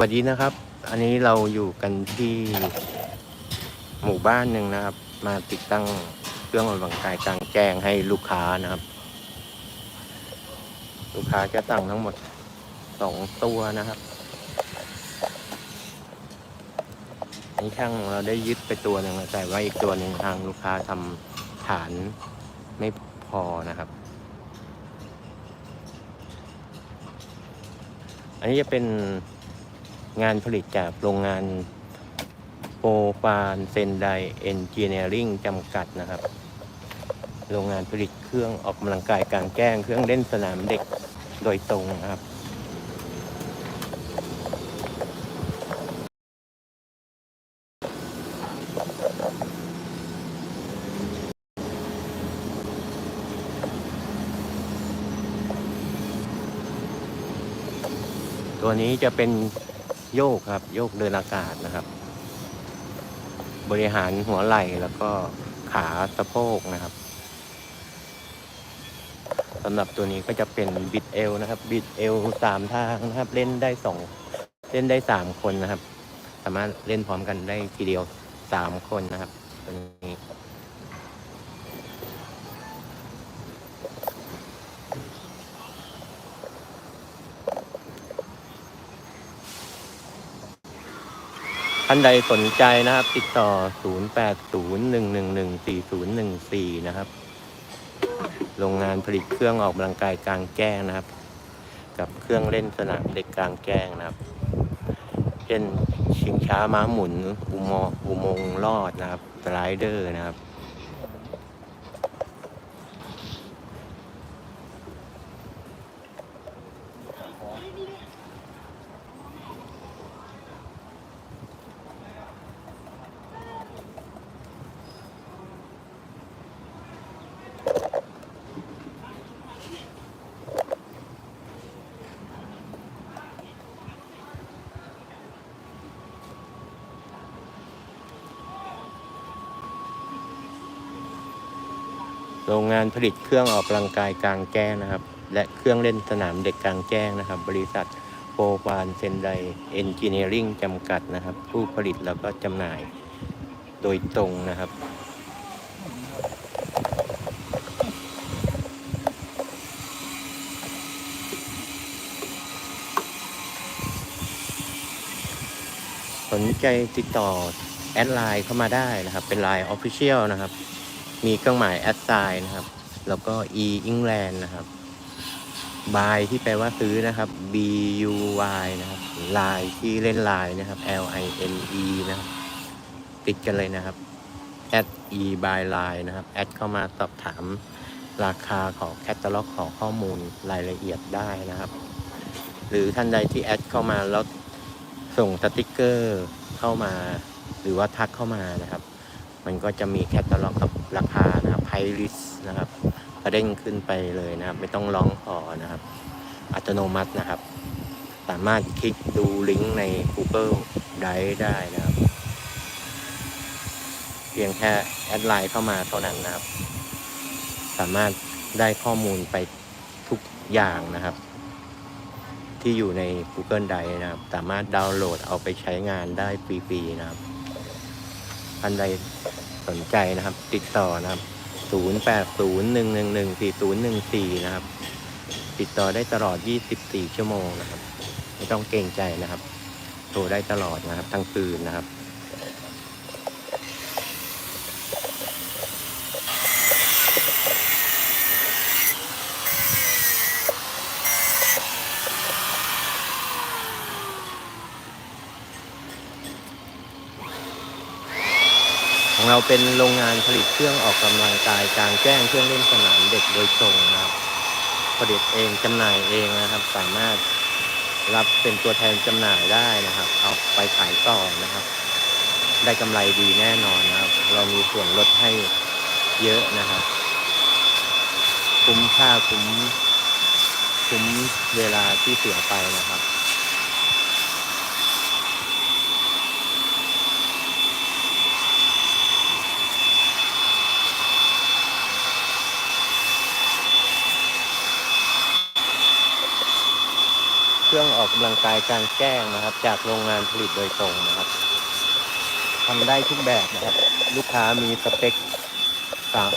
วัสดีนะครับ อันนี้เราอยู่กันที่หมู่บ้านหนึ่งนะครับ มาติดตั้งเครื่องออกกำลังกายกลางแจ้งให้ลูกค้านะครับ ลูกค้าจะสั่งทั้งหมดสองตัวนะครับนี่ช่างเราได้ยึดไปตัวหนึ่งแต่ว่าอีกตัวหนึ่งทางลูกค้าทำฐานไม่พอนะครับ อันนี้จะเป็น งานผลิตจากโรงงานโปรฟานเซนไดเอนจิเนียริงจำกัดนะครับ โรงงานผลิตเครื่องออกกำลังกายกลางแจ้ง เครื่องเล่นสนามเด็กโดยตรงนะครับตัวนี้จะเป็น โยกครับ โยกเดินอากาศนะครับ บริหารหัวไหล่แล้วก็ขาสะโพกนะครับสำหรับตัวนี้ก็จะเป็นบิดเอลนะครับ บิดเอลสามทางนะครับ เล่นได้สองเล่นได้สามคนนะครับ สามารถเล่นพร้อมกันได้ทีเดียวสามคนนะครับตัวนี้ ท่านใดสนใจนะครับ ติดต่อ 0801114014 นะครับ โรงงานผลิตเครื่องออกกำลังกายกลางแจ้งนะครับ กับเครื่องเล่นสนามเด็กกลางแจ้งนะครับ เช่นชิงช้าม้าหมุนอุโมงค์อุโมงลอดนะครับสไลเดอร์นะครับ โรงงานผลิตเครื่องออกกำลังกายกลางแจ้งนะครับ และเครื่องเล่นสนามเด็กกลางแจ้งนะครับ บริษัทโปรฟานเซนไดเอนจิเนียริ่งจำกัดนะครับ ผู้ผลิตแล้วก็จำหน่ายโดยตรงนะครับสนใจติดต่อแอดไลน์เข้ามาได้นะครับ เป็นไลน์ออฟฟิเชียลนะครับ มีเครื่องหมายแอดไซน์นะครับ แล้วก็ e England นะครับ buy ที่แปลว่าซื้อนะครับ b u y นะครับ line ที่เล่น line นะครับ l i n e นะครับ ติดกันเลยนะครับ at e by line นะครับ แอดเข้ามาสอบถามราคาของแคตตาล็อกของข้อมูลรายละเอียดได้นะครับ หรือท่านใดที่แอดเข้ามาแล้วส่งสติกเกอร์เข้ามา หรือว่าทักเข้ามานะครับ มันก็จะมีแคตตาล็อกกับรา ลิสนะครับกระเด้งขึ้นไปเลยนะครับ ไม่ต้องร้องขอนะครับ อัตโนมัตินะครับ สามารถคลิกดูลิงก์ใน Google Drive ได้นะครับ เพียงแค่แอดไลน์เข้ามาเท่านั้นนะครับ สามารถได้ข้อมูลไปทุกอย่างนะครับ ที่อยู่ใน Google Drive นะครับ สามารถดาวน์โหลดเอาไปใช้งานได้ฟรีๆนะครับท่านใดสนใจนะครับ ติดต่อนะครับ 0801114014 นะครับ ติดต่อได้ตลอด 24 ชั่วโมงนะครับ ไม่ต้องเกรงใจนะครับ โทรได้ตลอดนะครับ ทั้งคืนนะครับ ของเราเป็นโรงงานผลิตเครื่องออกกำลังกายกลางแจ้งเครื่องเล่นสนามเด็กโดยตรงนะครับ ผลิตเองจำหน่ายเองนะครับ สามารถรับเป็นตัวแทนจำหน่ายได้นะครับ เอาไปขายต่อนะครับ ได้กำไรดีแน่นอนนะครับ เรามีส่วนลดให้เยอะนะครับ คุ้มค่าคุ้ม คุ้มเวลาที่เสียไปนะครับ รื่องออกกำลังกายกลางแจ้งนะครับ จากโรงงานผลิตโดยตรงนะครับทำได้ทุกแบบนะครับ ลูกค้ามีสเปค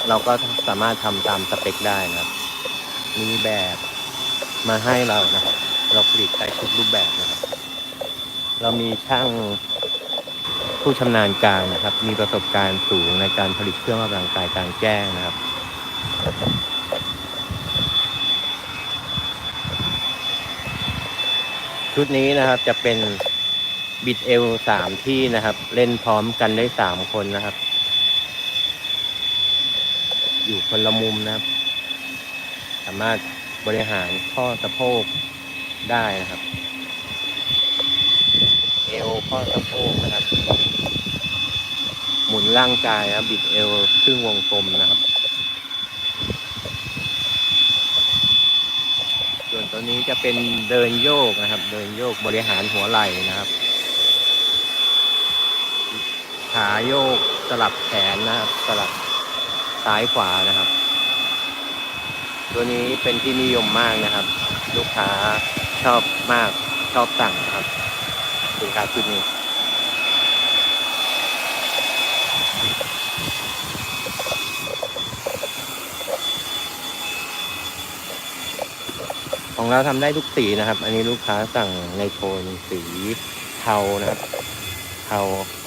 เราก็สามารถทำตามสเปคได้นะครับ มีแบบมาให้เรานะครับ เราผลิตได้ทุกรูปแบบนะครับ เรามีช่างผู้ชำนาญการนะครับ มีประสบการณ์สูงในการผลิตเครื่องออกกำลังกายกลางแจ้งนะครับ ชุดนี้นะครับจะเป็นบิดเอลสามที่นะครับ เล่นพร้อมกันได้สามคนนะครับ อยู่คนละมุมนะครับ สามารถบริหารข้อสะโพกได้นะครับ เอวข้อสะโพกนะครับ หมุนร่างกายนะครับบิดเอวครึ่งวงกลมนะครับ ส่วนตัวนี้จะเป็นเดินโยกนะครับ เดินโยกบริหารหัวไหล่นะครับ ขาโยกสลับแขนนะครับ สลับซ้ายขวานะครับ ตัวนี้เป็นที่นิยมมากนะครับ ลูกค้าชอบมากชอบสั่งนะครับสินค้าชุดนี้ ของเราทำได้ทุกสีนะครับ อันนี้ลูกค้าสั่งในโทนสีเทานะครับ เทา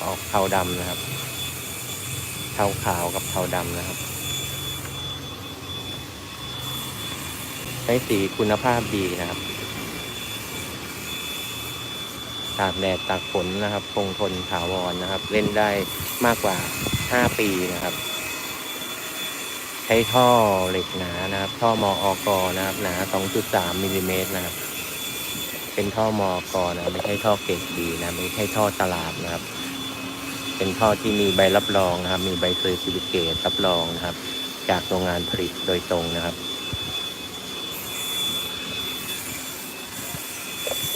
ออกเทาดำนะครับ เทาขาวกับเทาดำนะครับ ใช้สีคุณภาพดีนะครับ ตากแดดตากฝนนะครับ คงทนถาวรนะครับ เล่นได้มากกว่า 5 ปีนะครับ ช้ท่อเหล็กหนานะครับ ท่อมออกนะครับหนา 2.3มิลลิเมตรนะครับ เป็นท่อมอกนะไม่ใช่ท่อเกรดดีนะไม่ใช่ท่อตลาดนะครับ เป็นท่อที่มีใบรับรองนะครับ มีใบเซอร์ติฟิเคตรับรองนะครับ จากโรงงานผลิตโดยตรงนะครับ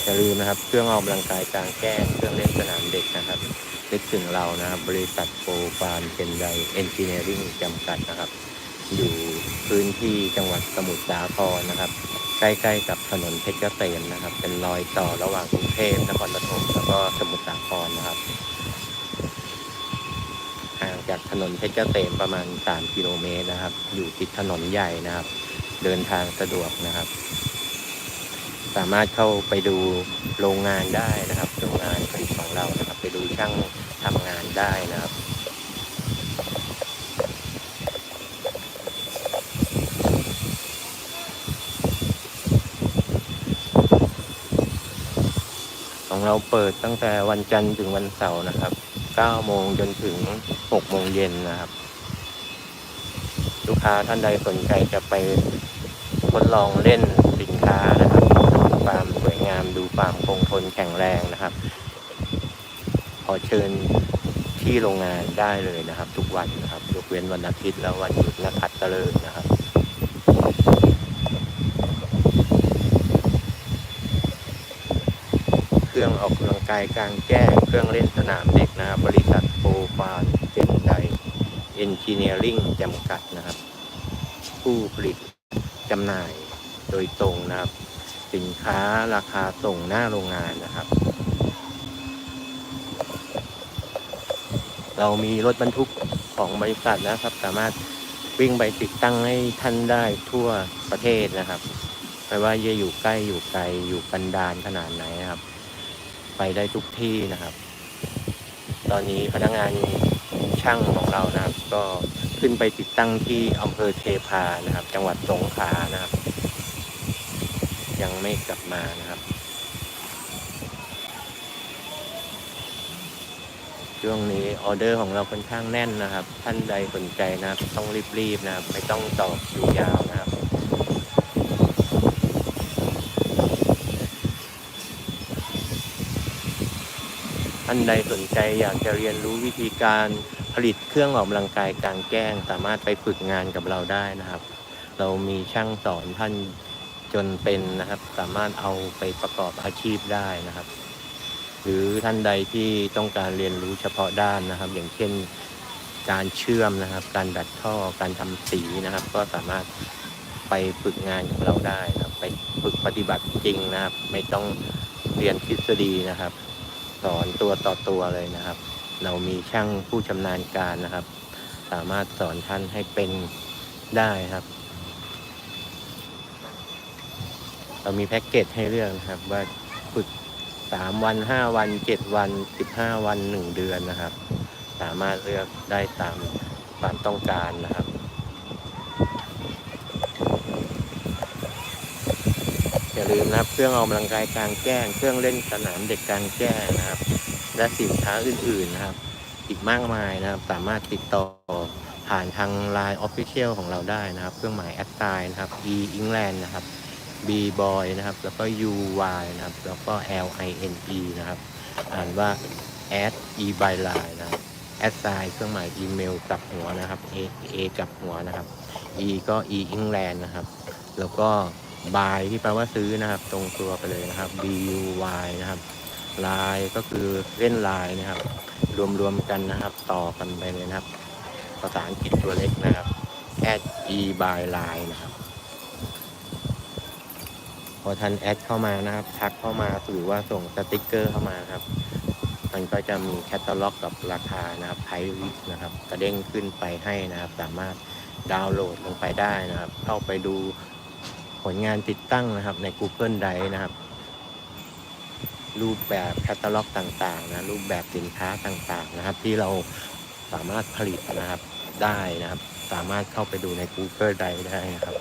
อย่าลืมนะครับ เครื่องออกกำลังกายกลางแจ้งเครื่องเล่นสนามเด็กนะครับนึกถึงเรานะครับ บริษัทโปรฟาร์เจนไดเอนจิเนียริ่งจำกัดนะครับ อยู่พื้นที่จังหวัดสมุทรสาครนะครับ ใกล้ๆกับถนนเพชรเกษมนะครับ เป็นรอยต่อระหว่างกรุงเทพนครปฐมแล้วก็สมุทรสาครนะครับห่างจากถนนเพชรเกษมประมาณ 3 กิโลเมตรนะครับ อยู่ติดถนนใหญ่นะครับ เดินทางสะดวกนะครับ สามารถเข้าไปดูโรงงานได้นะครับโรงงานผลิตของเรานะครับ ไปดูช่างทำงานได้นะครับ เราเปิดตั้งแต่วันจันทร์ถึงวันเสาร์นะครับ 9 โมงจนถึง 6 โมงเย็นนะครับ ลูกค้าท่านใดสนใจจะไปทดลองเล่นสินค้านะครับดูความสวยงามดูความคงทนแข็งแรงนะครับ ขอเชิญที่โรงงานได้เลยนะครับ ทุกวันนะครับ ยกเว้นวันอาทิตย์และวันหยุดนักขัตฤกษ์นะครับ เครื่ องออกกำลังกายกลางแจ้ง เครื่องเล่นสนามเด็กนะครับ บริษัทโปรฟาร์เจนไดเอนจิเนียริงจำกัดนะครับ ผู้ผลิตจำหน่ายโดยตรงนะครับ สินค้าราคาส่งหน้าโรงงานนะครับ เรามีรถบรรทุกของบริษัทนะครับ สามารถวิ่งไปติดตั้งให้ท่านได้ทั่วประเทศนะครับไม่ว่าจะอยู่ใกล้อยู่ไกลอยู่กันดารขนาดไหนนะครับ ไปได้ทุกที่นะครับ ตอนนี้พนักงานช่างของเรานะครับ ก็ขึ้นไปติดตั้งที่อำเภอเทพานะครับ จังหวัดสงขลานะครับ ยังไม่กลับมานะครับ ช่วงนี้ออเดอร์ของเราค่อนข้างแน่นนะครับ ท่านใดสนใจนะครับ ต้องรีบๆนะครับ ไม่ต้องต่อคิวยาวนะครับ ท่านใดสนใจอยากจะเรียนรู้วิธีการผลิตเครื่องออกกำลังกายกลางแจ้ง สามารถไปฝึกงานกับเราได้นะครับ เรามีช่างสอนท่านจนเป็นนะครับ สามารถเอาไปประกอบอาชีพได้นะครับ หรือท่านใดที่ต้องการเรียนรู้เฉพาะด้านนะครับ อย่างเช่นการเชื่อมนะครับ การดัดท่อการทำสีนะครับ ก็สามารถไปฝึกงานกับเราได้นะครับ ไปฝึกปฏิบัติจริงนะครับ ไม่ต้องเรียนทฤษฎีนะครับ สอนตัวต่อตัวเลยนะครับ เรามีช่างผู้ชำนาญการนะครับ สามารถสอนท่านให้เป็นได้ครับ เรามีแพ็กเกจให้เลือกนะครับ ว่าฝึกสามวันห้าวันเจ็ดวันสิบห้าวันหนึ่งเดือนนะครับ สามารถเลือกได้ตามความต้องการนะครับ อย่าลืมนะครับ เครื่องออกกำลังกายกลางแจ้ง เครื่องเล่นสนามเด็กกลางแจ้งนะครับ และสินค้าอื่นๆนะครับ อีกมากมายนะครับ สามารถติดต่อผ่านทาง Line Official ของเราได้นะครับ เครื่องหมายแอดไซน์นะครับ e England นะครับ b boy นะครับ แล้วก็ u y นะครับ แล้วก็ l i n e นะครับ อ่านว่า add e by line นะครับแอดไซน์เครื่องหมายอีเมลกับหัวนะครับ a a กับหัวนะครับ e ก็ e England นะครับ แล้วก็ buy ที่แปลว่าซื้อนะครับ ตรงตัวไปเลยนะครับ b u y นะครับ line ก็คือเล่น line นะครับ รวมๆกันนะครับ ต่อกันไปเลยนะครับ ภาษาอังกฤษตัวเล็กนะครับ add e by line นะครับ พอท่านแอดเข้ามานะครับ ทักเข้ามาหรือว่าส่งสติกเกอร์เข้ามาครับ มันก็จะมีแคตตาล็อกกับราคานะครับไพรลิสนะครับ กระเด้งขึ้นไปให้นะครับ สามารถดาวน์โหลดลงไปได้นะครับ เข้าไปดู ผลงานติดตั้งนะครับใน Google Drive นะครับ รูปแบบแคตตาล็อกต่างๆนะรูปแบบสินค้าต่างๆนะครับ ที่เราสามารถผลิตนะครับได้นะครับ สามารถเข้าไปดูใน Google Drive ได้นะครับ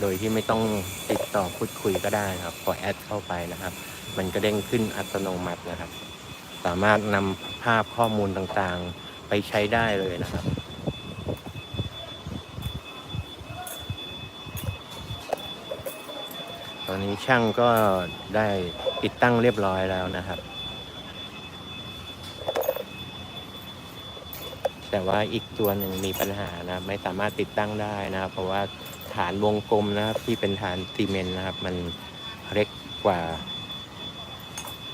โดยที่ไม่ต้องติดต่อพูดคุยก็ได้นะครับ พอแอดเข้าไปนะครับ มันก็เด้งขึ้นอัตโนมัตินะครับ สามารถนำภาพข้อมูลต่างๆไปใช้ได้เลยนะครับ ตอนนี้ ช่างก็ได้ติดตั้งเรียบร้อยแล้วนะครับ แต่ว่าอีกตัวหนึ่งมีปัญหานะครับ ไม่สามารถติดตั้งได้นะครับ เพราะว่าฐานวงกลมนะครับ ที่เป็นฐานซีเมนต์นะครับ มันเล็กกว่า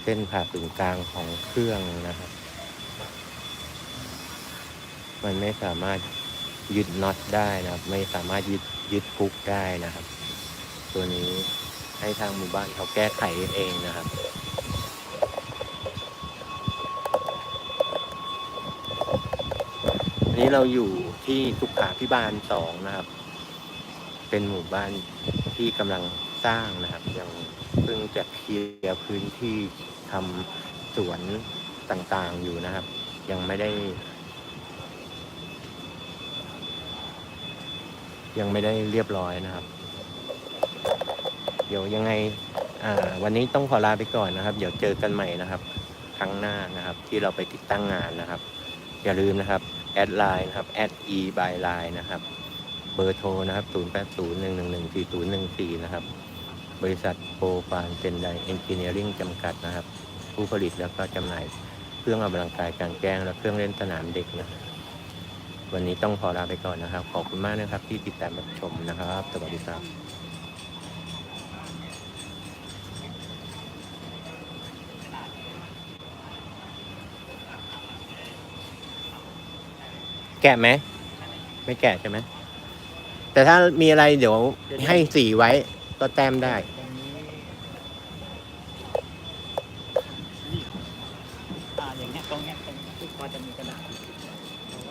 เส้นผ่าศูนย์กลางของเครื่องนะครับ มันไม่สามารถยึดน็อตได้นะครับ ไม่สามารถยึดยึดพุกได้นะครับ ตัวนี้ ให้ทางหมู่บ้านเขาแก้ไขเองนะครับอันนี้เราอยู่ที่สุขาพิบาลสองนะครับ เป็นหมู่บ้านที่กำลังสร้างนะครับยังเพิ่งจะเคลียร์พื้นที่ทำสวนต่างๆอยู่นะครับ ยังไม่ได้ ยังไม่ได้เรียบร้อยนะครับ ดี๋ยวยังไงวันนี้ต้องขอลาไปก่อนนะครับ เดี๋ยวเจอกันใหม่นะครับ ครั้งหน้านะครับ ที่เราไปติดตั้งงานนะครับ อย่าลืมนะครับแอดไลน์นะครับแอด e by line นะครับ เบอร์โทรนะครับ 0 8 0 1 1 1 4 0 1 4 นะครับ บริษัทโปรฟานเซนไดเอนจิเนียริงจำกัดนะครับ ผู้ผลิตแล้วก็จำหน่ายเครื่องออกกำลังกายกลางแจ้งและเครื่องเล่นสนามเด็กนะครับวันนี้ต้องขอลาไปก่อนนะครับ ขอบคุณมากนะครับที่ติดตามรับชมนะครับ สวัสดีครับ แกะไหม ไม่แกะใช่ไหม แต่ถ้ามีอะไรเดี๋ยวให้สีไว้ก็แต้มได้